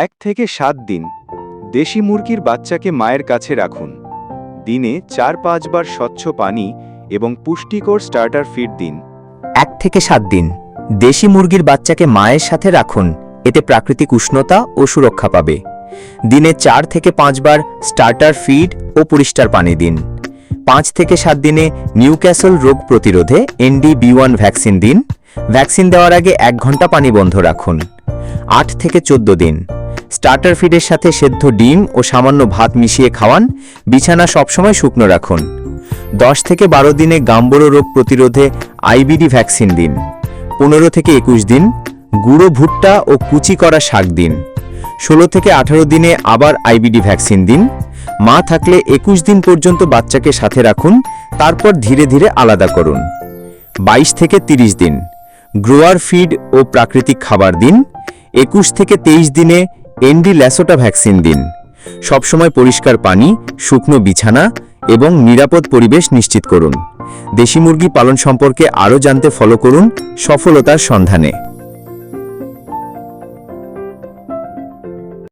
এক থেকে সাত দিন দেশি মুরগির বাচ্চাকে মায়ের কাছে রাখুন। দিনে চার পাঁচবার স্বচ্ছ পানি এবং পুষ্টিকর স্টার্টার ফিড দিন। এক থেকে সাত দিন দেশি মুরগির বাচ্চাকে মায়ের সাথে রাখুন, এতে প্রাকৃতিক উষ্ণতা ও সুরক্ষা পাবে। দিনে চার থেকে পাঁচবার স্টার্টার ফিড ও পরিষ্কার পানি দিন। পাঁচ থেকে সাত দিনে নিউক্যাসল রোগ প্রতিরোধে এনডি বি ওয়ান ভ্যাকসিন দিন। ভ্যাকসিন দেওয়ার আগে এক ঘণ্টা পানি বন্ধ রাখুন। আট থেকে চোদ্দ দিন স্টার্টার ফিডের সাথে সেদ্ধ ডিম ও সামান্য ভাত মিশিয়ে খাওয়ান। বিছানা সবসময় শুকনো রাখুন। দশ থেকে বারো দিনে গাম্বরো রোগ প্রতিরোধে আইবিডি ভ্যাকসিন দিন। পনেরো থেকে একুশ দিন, গুঁড়ো ভুট্টা ও কুচি করা শাক দিন। ষোলো থেকে আঠারো দিনে আবার আইবিডি ভ্যাকসিন দিন। মা থাকলে একুশ দিন পর্যন্ত বাচ্চাকে সাথে রাখুন, তারপর ধীরে ধীরে আলাদা করুন। বাইশ থেকে তিরিশ দিন, গ্রোয়ার ফিড ও প্রাকৃতিক খাবার দিন। একুশ থেকে তেইশ দিনে এনডি ল্যাসোটা ভ্যাকসিন দিন। সবসময় পরিষ্কার পানি, শুকনো বিছানা এবং নিরাপদ পরিবেশ নিশ্চিত করুন। দেশি মুরগি পালন সম্পর্কে আরও জানতে ফলো করুন সফলতার সন্ধানে।